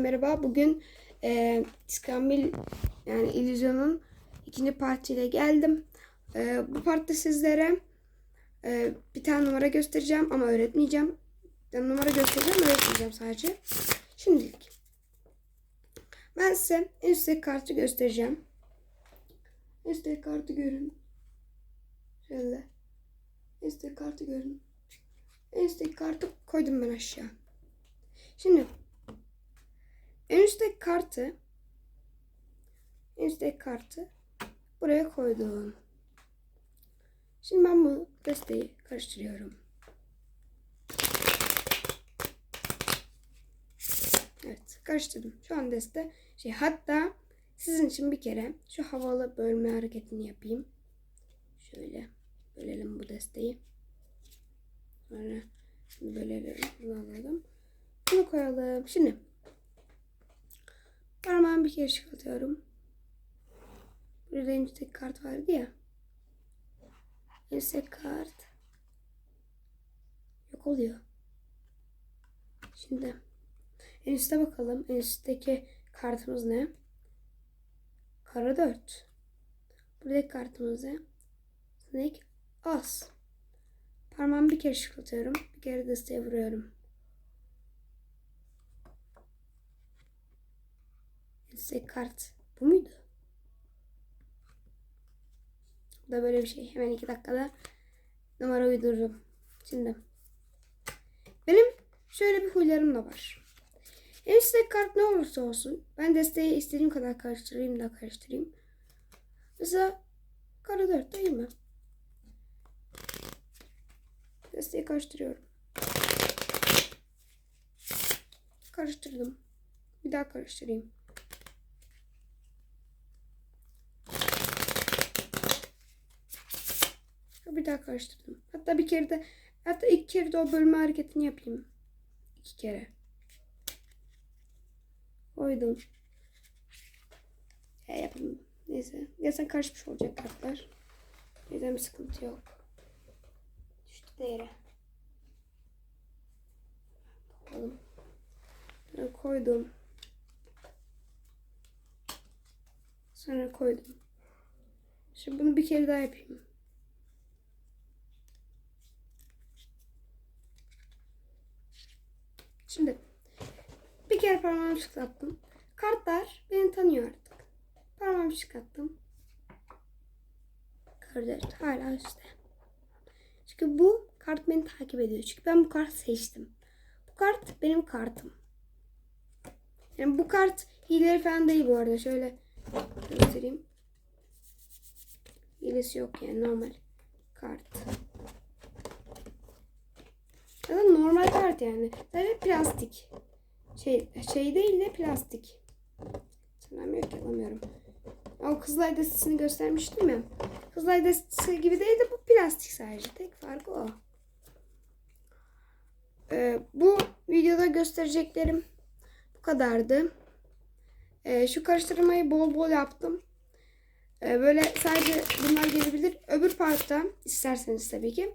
Merhaba, bugün e, İskambil yani İllüzyon'un ikinci partiyle geldim. E, bu partide sizlere e, bir tane numara göstereceğim ama öğretmeyeceğim. Yani numara göstereceğim, öğretmeyeceğim sadece. Şimdilik. Ben size en üstteki kartı göstereceğim. En üstteki kartı görün. Şöyle. En üstteki kartı görün. En üstteki kartı koydum ben aşağı. Şimdi kartı en üstteki kartı buraya koydum. Şimdi ben bu desteği karıştırıyorum. Evet karıştırdım. Şu an deste şey hatta sizin için bir kere şu havalı bölme hareketini yapayım. Şöyle bölelim bu desteği. Sonra bölelim. Alalım. Bunu koyalım. Şimdi parmağımı bir kere çıkartıyorum. Burada en üstteki kart vardı ya. En kart yok oluyor. Şimdi en üstte bakalım. En üstteki kartımız ne? Kara 4. Buradaki kartımız ne? Snake As. Parmağımı bir kere şıklatıyorum. Bir kere desteğe vuruyorum. Size kart bu muydu? Bu da böyle bir şey. Hemen iki dakikada numara uydururum. Şimdi benim şöyle bir huylarım da var. En üstteki kart ne olursa olsun ben desteği istediğim kadar karıştırayım da karıştırayım. Mesela kara dört değil mi? Desteği karıştırıyorum. Karıştırdım. Bir daha karıştırayım. Daha karıştırdım. Hatta bir kere de hatta ilk kere de o bölme hareketini yapayım. İki kere. Koydum. Ya yapalım. Neyse. Zaten karışmış olacak kartlar. Yüzden bir sıkıntı yok. Düştü de yere. Bakalım. Sonra koydum. Sonra koydum. Şimdi bunu bir kere daha yapayım. Şimdi bir kere parmağımı çıkarttım. Kartlar beni tanıyor artık. Parmağımı çıkarttım. Kart hala üstte. Çünkü bu kart beni takip ediyor. Çünkü ben bu kartı seçtim. Bu kart benim kartım. Yani bu kart hileleri falan değil bu arada. Şöyle göstereyim. Hilesi yok yani normal kart. Ya da kart yani. Sadece plastik. Şey, şey değil de plastik. Sanırım yok alamıyorum. O Kızılay destesini göstermiştim ya. Kızılay destesi gibi değil de bu plastik sadece. Tek farkı o. Ee, bu videoda göstereceklerim bu kadardı. Ee, şu karıştırmayı bol bol yaptım. Ee, böyle sadece bunlar gelebilir. Öbür partta isterseniz tabii ki.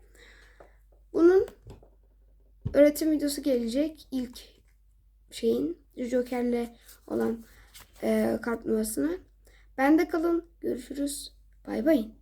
Bunun öğretim videosu gelecek. ilk şeyin Joker'le olan e, kart numarasını. Bende kalın. Görüşürüz. Bay bay.